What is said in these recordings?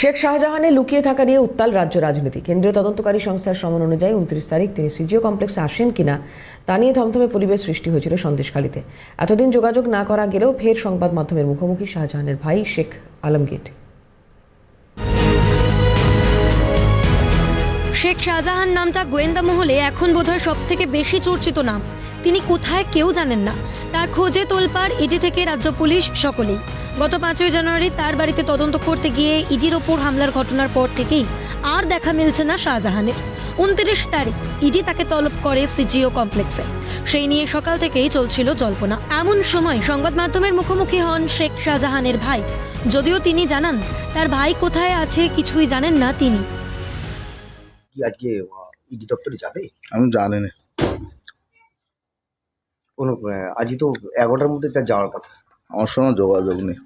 শেখ শাহজাহানের লুকিয়ে থাকা নিয়ে উত্তাল রাজ্য রাজনীতি। কেন্দ্রীয় তদন্তকারী সংস্থার সমন অনুযায়ী উনত্রিশ তারিখ তিনি সিজিও কমপ্লেক্সে আসেন কিনা তা নিয়ে থমথমে পরিবেশ সৃষ্টি হয়েছিল সন্দেশখালীতে। এতদিন যোগাযোগ না করা গেলেও ফের সংবাদ মাধ্যমের মুখোমুখি শাহজাহানের ভাই শেখ আলমগীর। শেখ শাহজাহান নামটা গোয়েন্দা মহলে এখন বোধহয় সব থেকে বেশি চর্চিত নাম। তিনি কোথায় কেউ জানেন না। তার খোঁজে তোলপাড়, ইডি থেকে রাজ্য পুলিশ সকলেই। গত পাঁচই জানুয়ারি তার বাড়িতে তদন্ত করতে গিয়ে ইডির ওপর হামলার ঘটনার পর থেকেই আর দেখা মিলছে না শাহজাহানের। উনত্রিশ তারিখ ইডি তাকে তলব করে সিজিও কমপ্লেক্সে। সেই নিয়ে সকাল থেকেই চলছিল জল্পনা। এমন সময় সংবাদ মাধ্যমের মুখোমুখি হন শেখ শাহজাহানের ভাই। যদিও তিনি জানান, তার ভাই কোথায় আছে কিছুই জানেন না তিনি। কি আজকে ইডি দপ্তরে যাবে? আমি জানি না। কোনো আজই তো এগারোটার মধ্যে তার যাওয়ার কথা। আমার সঙ্গে যোগাযোগ নেই।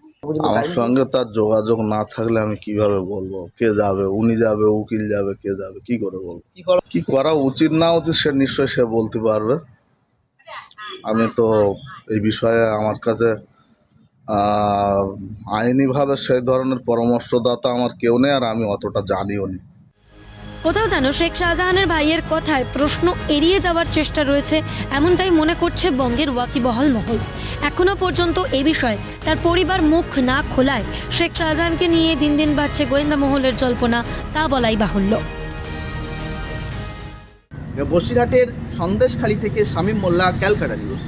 আমার সঙ্গে তার যোগাযোগ না থাকলে আমি কীভাবে বলব? কে যাবে? উনি যাবে উকিল যাবে কে যাবে? কি করে বলব? কি করা উচিত না উচিত সে নিশ্চয়ই সে বলতে পারবে। আমি তো এই বিষয়ে আমার কাছে আইনিভাবে সেই ধরনের পরামর্শদাতা আমার কেউ নেই আর আমি অতটা জানিও নি। কোথাও যেন শেখ শাহজাহানের ভাইয়ের কথায় প্রশ্ন এড়িয়ে যাওয়ার চেষ্টা রয়েছে, এমনটাই মনে করছে বঙ্গের ওয়াকিবহল মহল। এখনও পর্যন্ত এ বিষয়ে তার পরিবার মুখ না খোলায় শেখ শাহজাহানকে নিয়ে দিন দিন বাড়ছে গোয়েন্দা মহলের জল্পনা, তা বলাই বাহুল্য। বসিরহাটের সন্দেশখালী থেকে শামীম মোল্লা, ক্যালকাটা নিউজ।